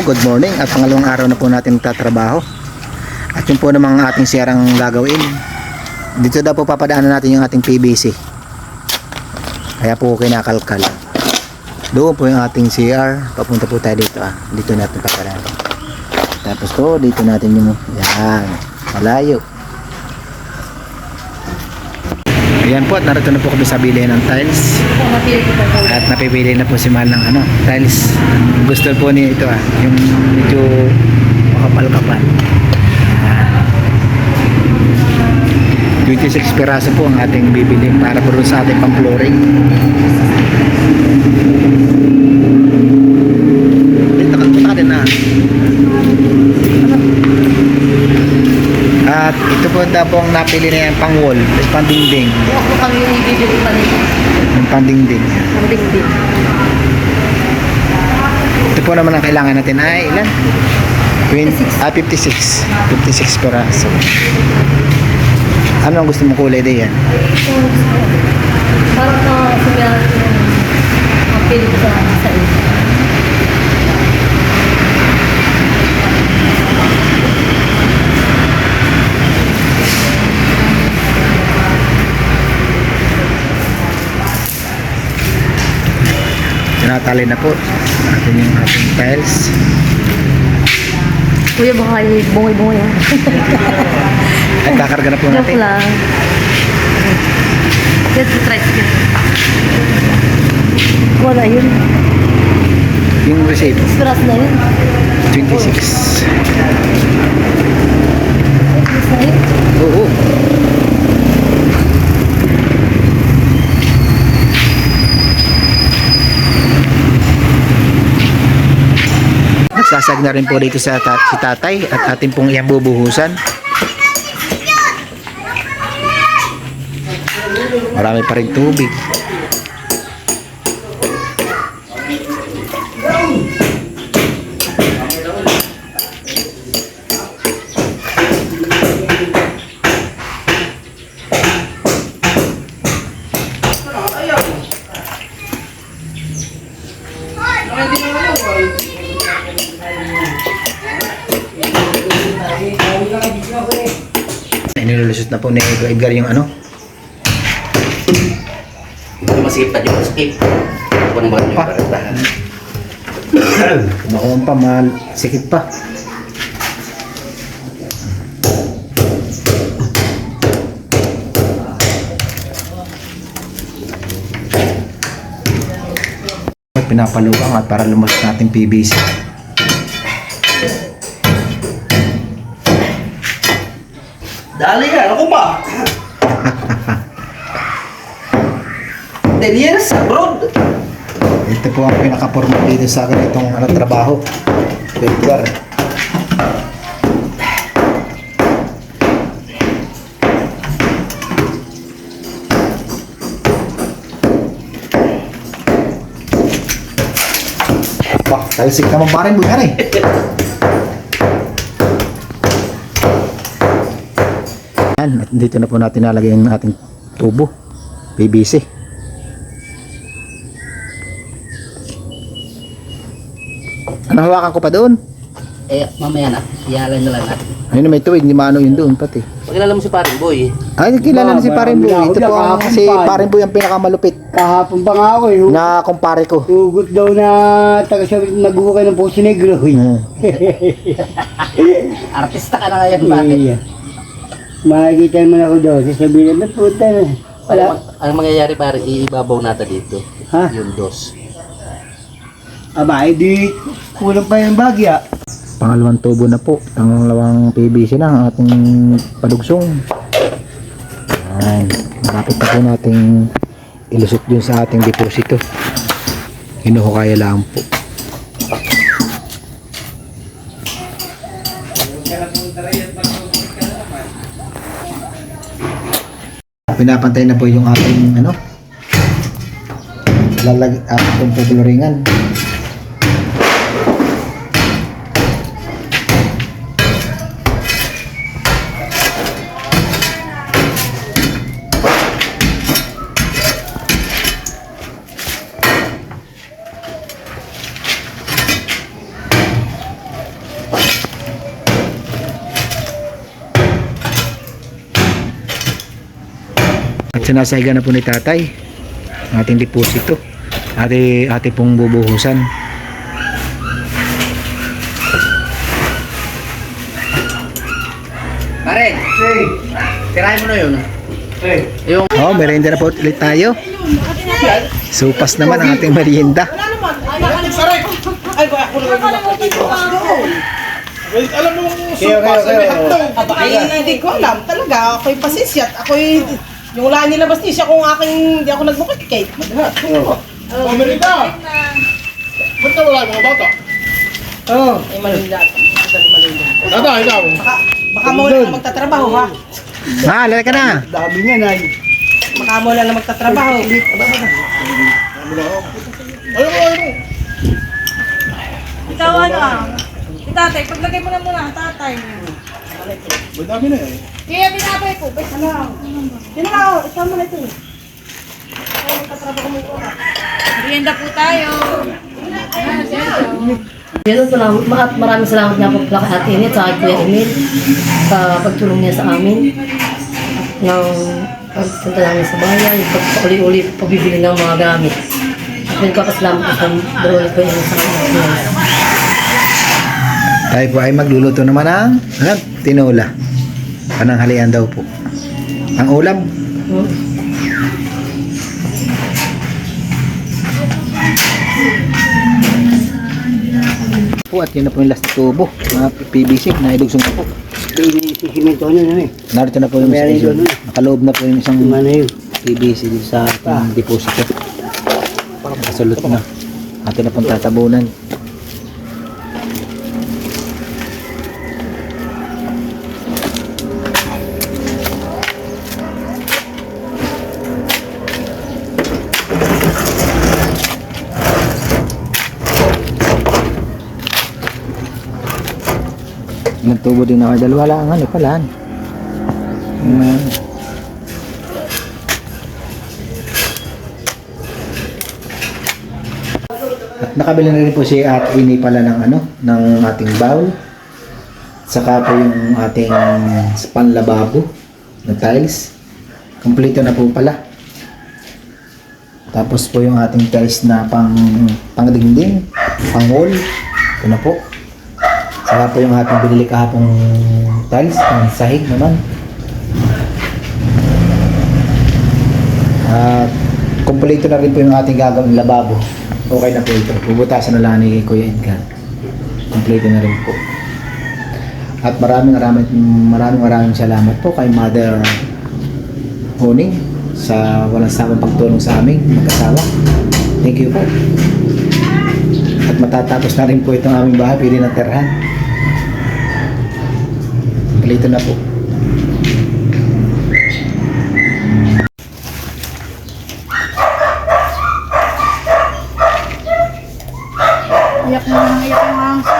good morning at pangalawang araw na po natin tatrabaho. At yun po namang ating siyarang gagawin. Dito daw po papadaanan natin yung ating PVC. Kaya po kinakalkal. Doon po yung ating CR. Papunta po tayo dito ah. Dito natin papadaanan. Tapos po, dito natin yung yan. Malayo. Ayan po, at narito na po kami sa bilihan ng tiles. At napipili na po si Mahal ng ano, tiles. Gusto po niya ito ah, yung medyo makapal-kapal. Ah. 26 piraso po ang ating bibili para po sa ating pang-flooring. Dito ka, punta ka din na. At ito po daw po ang napili na yan pang wall, pang dingding. Ako kami yung ibibili pa nito. Yung pang dingding. Ang dingding. Ito po naman ang kailangan natin ay ilan? 20, ah, 56. 56 peraso. Ano ang gusto mong kulay din yan? Parang na sabihan yung ang pilit sa sa iyo. Tinatali na po. Natin yung ating tiles. Kuya, baka bungoy-bungoy yan. At kakarga na po Joke natin. lang. Let's try it. Wala yun. Yung receipt, Spiras na yun. 26. Spiras na yun. Oo. Nagsasag na rin po dito sa ta- si tatay at ating pong iyang bubuhusan. Marami pa rin tubig. Inilulusot na po ni Edgar yung ano. Masikip pa yung skip. Ako nang mga Pa. para tahan. Kumakuha pa, mahal. Sikit pa. Pinapalugang at para lumas natin PVC. Dali ka, ako ba? 10 years abroad. Ito po ang pinaka-format dito sa ganitong ano, trabaho. Edgar. Wah, talsik naman pa rin buyan eh. Yan, at dito na po natin nalagay ang ating tubo. PVC. Ano hawakan ko pa doon? Eh, mamaya na. Iyalan na lang natin. Ayun na may tuwid, hindi maano yun doon pati. Pagkilala mo si paring boy. Ay, kilala na si Ba, Parin Boy. Ito ako po ang si pa. Parin Boy ang pinakamalupit Kahapon pa nga ako eh. Hu- na kumpare ko. Hugot daw na taga sa naghukay ng Puso Negro. Eh. Artista ka na ngayon, pare. Iya. Makikita naman ako doon. Sasabihin na puta na. Wala. Ang, ang mangyayari pare, iibabaw natin dito. Ha? Yung dos. Aba, edi kulang pa yung bagya. Pangalawang tubo na po. Pangalawang PVC na ang ating padugsong. Ayan. Malapit na po nating ilusot dun sa ating deposito. Hinuhukaya lang po. Pinapantay na po yung ating ano lalag ating pagluringan. At sinasayga na po ni tatay ang ating deposito. Ate, ate pong bubuhusan. Pare, tirahin mo na yun. Yung Oh, merenda na po ulit tayo. Supas naman ang ating merienda. Alam mo kung supas sa may hotdog. Aba, ay, hindi ko alam. Talaga, ako'y pasisyat. Ako'y, yung wala nilabas niya kung aking, hindi ako nagbukit cake. O, merida. Ba't na wala yung mga bata? Oo. Ay, malula. Dada, ikaw. Baka, baka mo lang na magtatrabaho, ha? Ah, lalaki ka na. Dami niya na. Baka mo lang na magtatrabaho. Ayaw mo, ayaw mo. Ikaw ano ah. Si tatay, paglagay mo na muna ang tatay. May dami na eh. Kaya binabay po. Basta lang. Yun na, oh, ikaw mo na ito. Merienda po tayo. Pero salamat, ma- maraming salamat nga po kay Ate Init sa Kuya Emil sa pagtulong niya sa amin ng pagpunta namin sa bayan, yung pagpauli-uli pagbibili ng mga gamit. At nagpapasalamat po sa Bro ni Kuya Emil sa kanya. Tayo po ay magluluto naman ng ano, tinola. Pananghalian daw po. Ang ulam, Hmm? po at yun na po yung last tubo mga PVC na ilugsong na po Sisiminto na na eh. narito na po yung isang doon. nakaloob na po yung isang? PVC sa ating deposito kasulot na atin na pong tatabunan Nagtubo din ako. Dalawa lang ang ano pala. Mm. At nakabili na rin po si Ate Ini pala ng ano, ng ating bowl. Saka po yung ating panlababo na tiles. Kompleto na po pala. Tapos po yung ating tiles na pang pangdingding, pang wall. Ito na po. Saka po yung ating binili kahapong tiles, pang sahig naman. At kompleto na rin po yung ating gagawing lababo. Okay na po ito. Bubutasan na lang ni Kuya Edgar. Kompleto na rin po. At maraming maraming maraming maraming salamat po kay Mother Honing sa walang sawang pagtulong sa amin mag-asawa. Thank you po. At matatapos na rin po itong aming bahay. Pwede na terhan. Kompleto na po. Iyak mo nang iyak ang aso.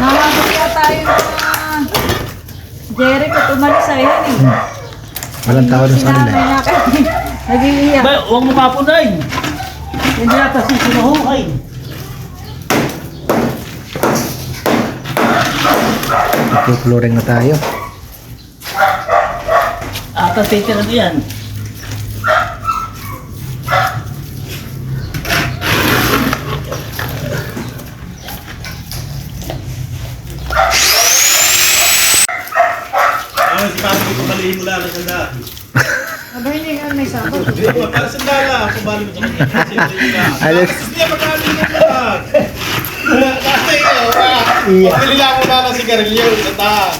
Nakakasok na tayo na Jericho, tumalis sa yan eh. Walang tao dun sa kanila. Na kami. Nag-iiyak. Ba, huwag mo mapunay. Hindi na kasi sinuhukay. Nagpo-flooring na tayo. Atas titira na yan. Ano si Papi ko palihin mo lang ang sanda. Aba, hindi nga may sabot. Hindi para sanda lang. Kung bali mo sa na. Magkalihin mo lang. Kasi, oh, pabili lang mo na ng sigarilyo sa taas.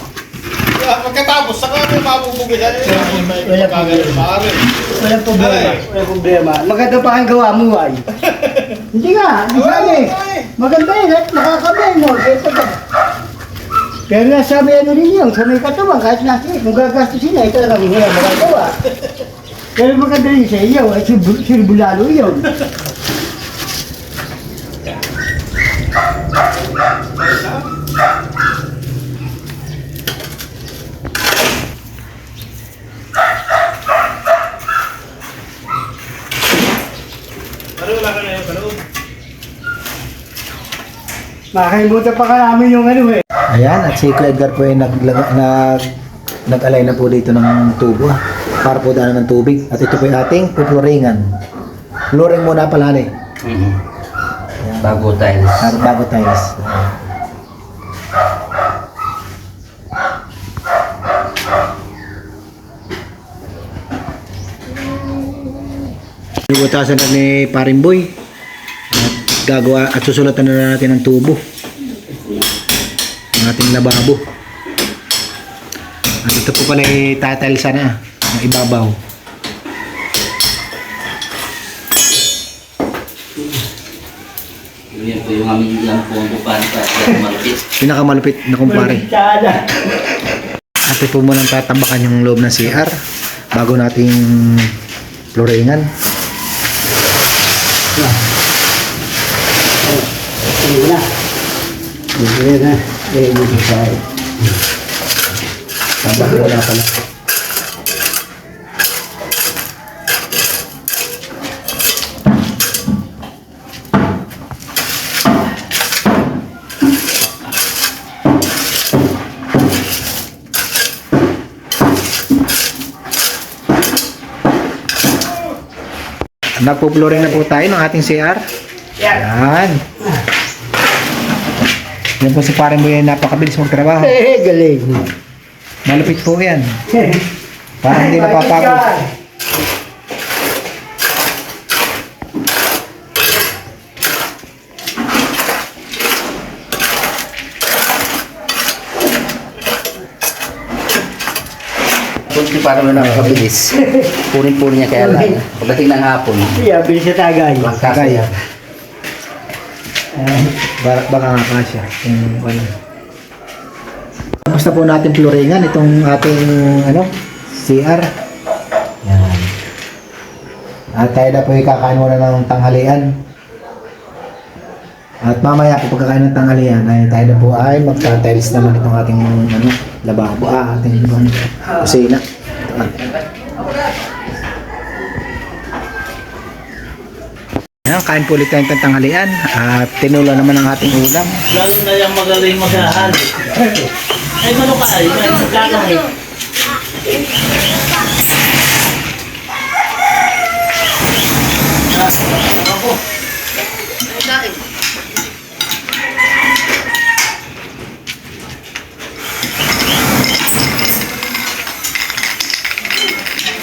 Ah, Pagkatapos, saka mo mabubugay. May pagkagalit pa rin. Walang problema. Walang problema. Maganda pa ang gawa mo ay. Hindi nga, di sabi. Maganda yun, at nakakabay mo. Eh, Pero nasa may ano rin yun, sa may katawan, kahit nasa kung gagastusin na, ito lang ang hirap magagawa. Pero maganda rin sa iyo, ay sirbu- sirbulalo yun. Wala ka na yung kaloob? Makalimutan pa ka namin yung ano eh. Ayan, at si Kuya Edgar po ay nag, nag, nag-alay na po dito ng tubo ah, para po daanan ng tubig. At ito po yung ating pupluringan. Flooring muna pala ni. Mhm. Bago tiles. Para bago tiles. Bubutasan na ni Paring Boy. At gagawa at susulatan na natin ng tubo. Ang ating lababo. At ito po pala ay tatalsa na ng ibabaw. Yan po yung aming lang po ang pa. Malapit. Pinakamalupit na kumpare. At ito po munang tatabakan yung loob ng CR bago nating floringan. Sige na. Sige na. Eh, dito sa Tabak ko na pala. Nagpo-flooring na po tayo ng ating CR. Yan. Yan po si parang mo yan napakabilis magtrabaho. Eh, galing. Malupit po yan. Parang hindi napapagod. Kunti para mo nakakabilis. Punin-punin niya kaya lang. Pagdating ng hapon, Iya, bilis sa tagay. magkakaya. Baka, baka nga kasya. Yung, ano. Basta po natin floringan itong ating ano, CR. Yan. At tayo na po ikakain muna ng tanghalian. At mamaya po pagkakain ng tanghalian ay tayo na po ay magta-tiles naman itong ating ano, lababo. Ah, ating ibang kusina. Ito, kain po ulit tayo ng tanghalian at tinula naman ang ating ulam. Lalo na yung magaling maghahal. Ay, ano ka ay? Kakahit.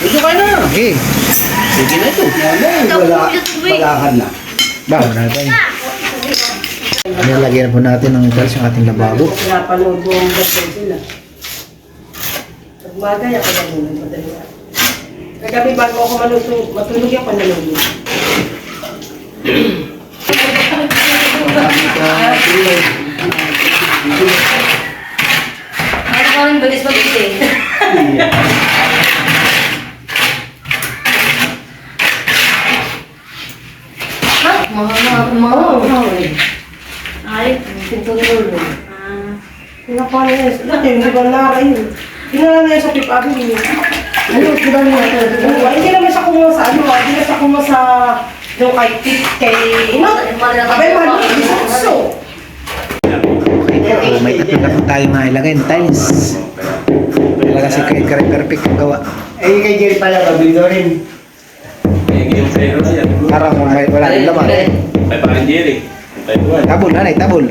Dito ka na. Okay. Sige na ito. Wala, walakan na. Ba, wala ba yun? Nilagyan po natin ng tiles yung ating lababo. Pinapanood ko ang birthday sila. Pag magaya ka na muna, madali. Kagabi bago ako malutong, matulog yung panalulog. Ay, parang bilis mag-isip. Ha? Mga mga mga Ay, ng ulo. Pinapano yan? Dati, hindi ba nara yun? Pinala na yan sa pipabi. Ano, di ba niya? Oo, Hindi naman siya kumuha sa ano, ah, hindi na siya kumuha sa yung kay Tip, kay Ino. Abay, mali, hindi sa gusto. So, may tatlo na po tayo mga ilagay ng tiles. Talaga si Kate Kare perfect ang gawa. Eh, kay Jerry pala, pabili rin. Para kung may wala rin laman. May parang Jerry. Tabol, nanay, tabol.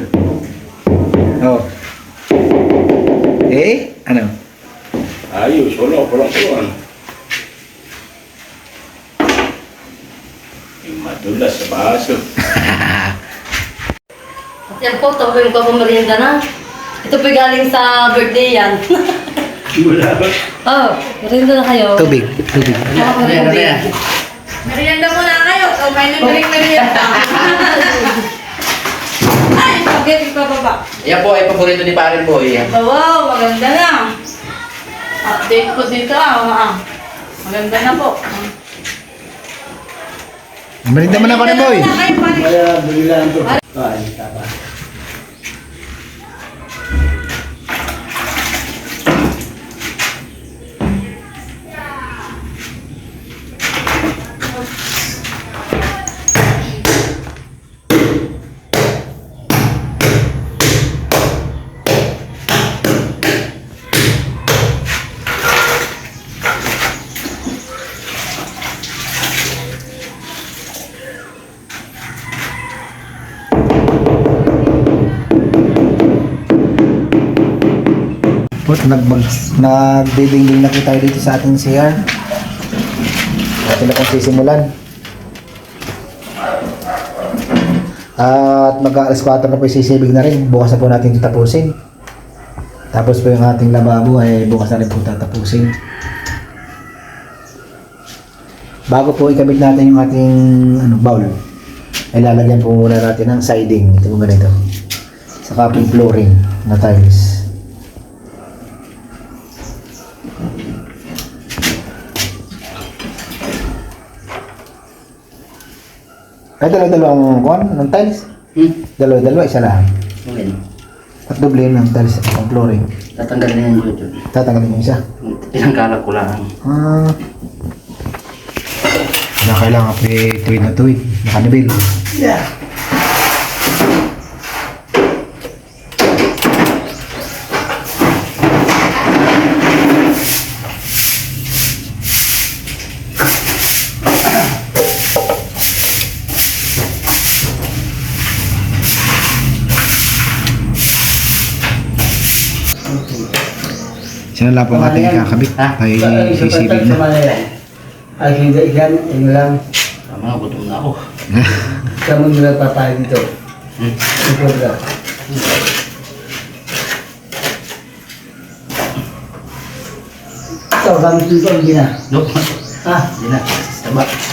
Oh. Eh, ano? Ayos, wala, wala ko ano. Yung madulas sa baso. Yan po, tapos ko po merienda na. Ito po galing sa birthday yan. Wala ba? oh, merienda na kayo. Tubig, tubig. Ako merienda. Merienda muna kayo. So, may libreng merienda. Ay, bakit ipababa? Yan po ay paborito ni Parin Boy. Wow, maganda na. Update ko dito ah. ah. Maganda na po. Merinda mo na pa rin, boy. Ay, pare. Wala, bili lang to. Ah, hindi nagbag nagbibingding na po tayo dito sa ating CR natin na kung sisimulan. At mag alas 4 na po sisibig na rin. Bukas na po natin ito tapusin. Tapos po yung ating lababo ay bukas na rin po tatapusin bago po ikabit natin yung ating ano, bowl ay lalagyan po muna natin ng siding. Ito po ganito. Saka po yung flooring na tiles. Ay, dalawa-dalawang kuwan ng tiles. Hmm? Dalawa-dalawa, isa lang. Okay. At doble ng tiles ang flooring. Tatanggalin na yan yun. Tatanggalin yung isa. Pinangkala ko lang. Ah. Wala kailangan pa tuwid na tuwid. Nakanibil. Yeah. Sino lang po ang ating kakabit? Ha? Ay sisibig na. Ay, hindi yan. Yun lang. Tama, gutom na ako. Kamu nila papayag dito. Hmm? Ito lang. Ito, gamit dito ang gina. Nope. Ha? Hindi na. Tama.